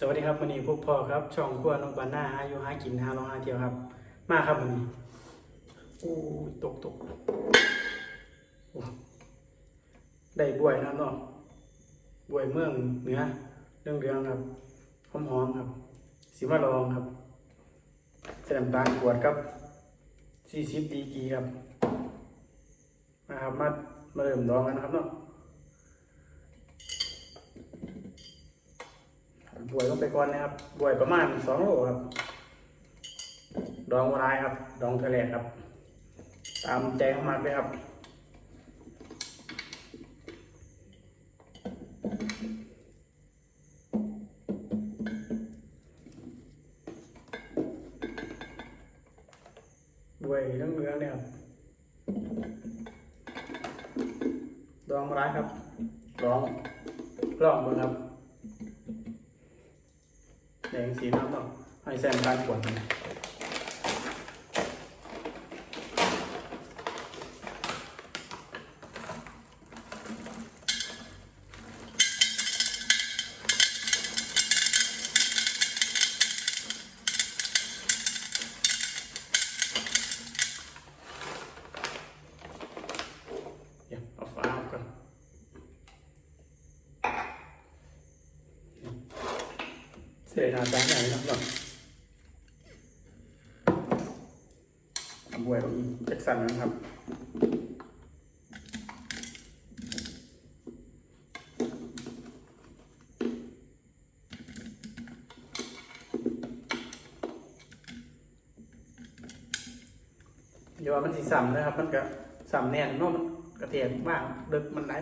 สวัสดีครับวันนี้พวกพ่อครับ ช่องครัวนกบานหน้าหายู่หากินห้าลองห้าเที่ยวครับ มาครับวันนี้อู้ตกตกได้บวยนะเนาะบวยเมืองเหนือเรื่องเรืองครับหอมหอมครับสีมาลองครับใส่น้ำตาลขวดครับสี่สิบดีกีครับมาครับมามาเริ่มดองกันนะครับเนาะ วยลงไปก่อนนะครับบวยประมาณสองโลครับ ดองวลายครับ ดองทะเลครับ ตามใจของมันเลยครับบวยเรื่องเนื้อเนี่ยครับ ดองวลายครับดองลองดูครับ แดงสีน้ำต้องให้แซมการขวดนะเดี๋ยวเอาฟ้าออกก่อน เสียหน้าตาใหญ่นะครับบวยตรงแจ็คสันนะครับเดี๋ยวมันสีสัมนะครับ มันก็สัมแน่นเนาะมันกระเทียมบ้างดึกมันไหล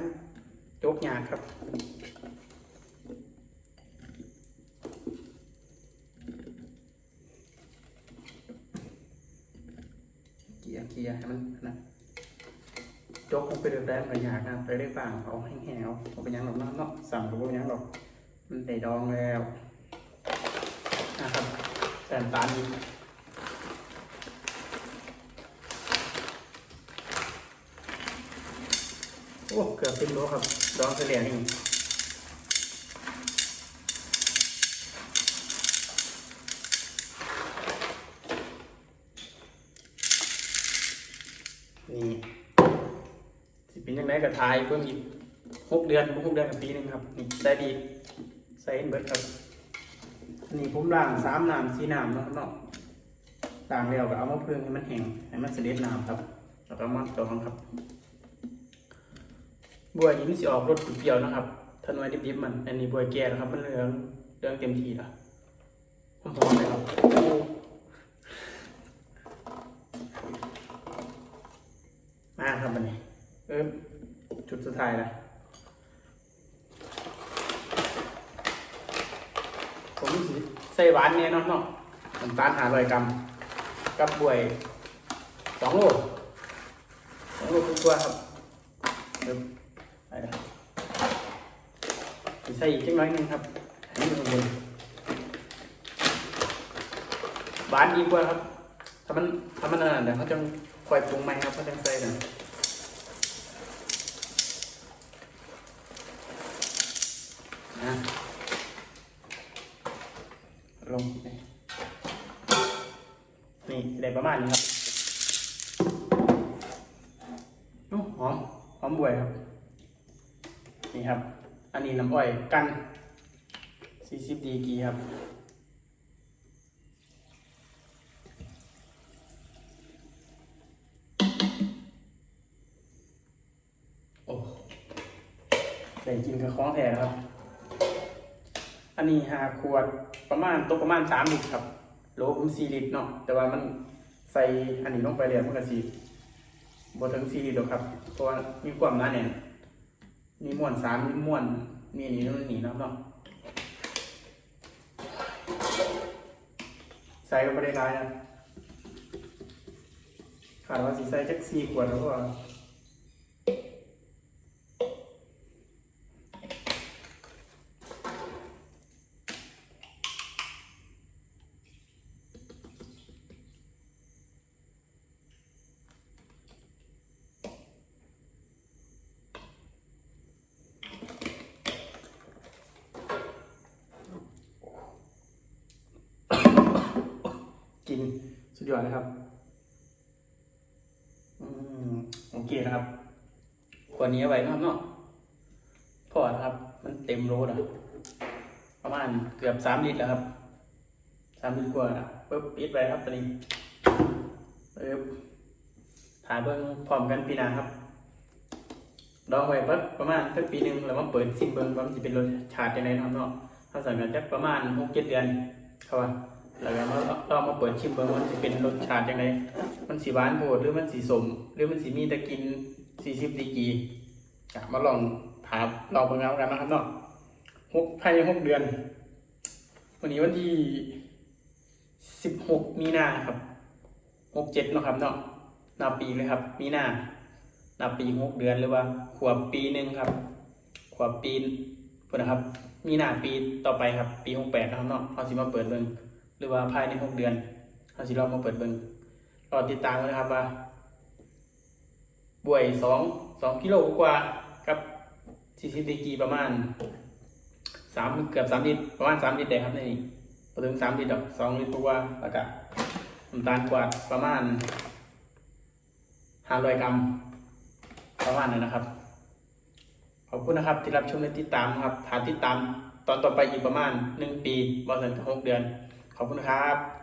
โจกยากครับียร์เกียให้มันนะโจกลงไปเดือดดงกันยากนะไปเรียกบ้างเอาแห้งๆเอาเอาไปยังหรอกเนาะเนสั่งกับพวกยังหรอกมันได้ดองแล้วนะครับแต่ตาลอีกโอ้เกือบเป็นโลครับดองเฉลี่ยนี่สิเป็นยัง ไงกับทายเพิ่มอีกหกเดือนหกเดือนกับปีหนึ่งครับนี่ได้ดีใส่เบิร์ดครับนี่ผมล้างสามน้ำสี่น้ำเนาะเนาะล้างแล้วก็เอามาเพิ่งให้มันแห้งให้มันเสด็จน้ำครับ แล้วก็มาดองครับ บัวนี้มันสิออกรสเปรี้ยวนะครับถ้าหน่วยดิบๆมันอันนี้บัวแก่แล้วครับ มันเหลืองเหลืองเต็มทีแล้วหอมเลยครับมาครับอันนี้เออ สุดท้ายละผมสิใส่หวานเนี่ยเนาะเนาะน้ำตาลหาร้อยกรัมกับบวยสองโลสองโลกว่าๆครับเดี๋ยวไปนะใส่อีกจังน้อยนึงครับให้มันบนหวานดีกว่าครับถ้ามันถ้ามันนานเดี๋ยวเขาจะคอยปรุงใหม่ครับเขาจะใส่กันนะ ลงนี่ได้ประมาณนี้ครับโอ้หอมหอมบวยครับ นี่ครับ อันนี้น้ำอ้อยกัน 40 ดีกีครับโอ้ได้กินกับของแท้ครับ อันนี้หาขวดประมาณตกประมาณ3ลิตรครับโหลผม4ลิตรเนาะแต่ว่ามันใส่อันนี้ลงไปแล้วมันก็สิบ่ถึง4ลิตรครับเพราะว่ามีความหนาแน่นมีม้วนสามมีม้วนมีนี่นู่นนี่นะเนาะใส่ก็ไม่ได้ร้ายนะขาดว่าสีใส่จักสี่ขวดแล้วก็ กินสุดยอดนะครับอืมโอเคนะครับขวดนี้เอาไว้นะครับเนาะพอนะครับ มันเต็มโรดอะประมาณเกือบสามลิตรแล้วครับสามลิตรกว่านะปึ๊บปิดไว้ครับตอนนี้ปึ๊บถ่ายเบิ้งพร้อมกันปีหน้าครับดองไว้ปั๊บประมาณสักปีหนึ่งแล้วมาเปิดซิมเบิ้งว่ามันจะเป็นรสชาติยังไงนะครับเนาะถ้าสั่งกันจะประมาณหกเจ็ดเดือนครับว่า แล้วก็มาลองมาเปิดชิมเบิ้งว่ามันจะเป็นรสชาติยังไงมันสีหวานโพดหรือมันสีสม หรือมันสีมีแตะกินสี่สิบดีกรีอะมาลองถามลองเบิ่งเอากันนะครับเนาะหกภายในหกเดือน วันนี้วันที่สิบหกมีนาครับหกเจ็ดนาะครับเนาะนับปีเลยครับ มีนานับปีหกเดือนหรือว่า ขวบปีหนึ่งครับ ขวบปีนนะครับ มีนาปีต่อไปครับ ปีหกแปดนะครับเนาะเขาสิมาเปิดเบิ่ง รือว่าภายในหกเดือนเขาสิลองมาเปิดเบิ่งรอติดตามนะครับว่าบวยสองสองกิโลกว่ากับสี่สิบดีกีประมาณสามเกือบสามลิตรประมาณสามลิตรเลยครับในนี้พอถึงสามลิตรดอกสองลิตรกว่าแล้วก็น้ำตาลกวาดประมาณห้าร้อยกรัมประมาณนั้นนะครับ ขอบคุณนะครับที่รับชมและติดตามครับถ้าติดตามตอนต่อไปอีกประมาณหนึ่งปีบอสันหกเดือน ขอบคุณครับ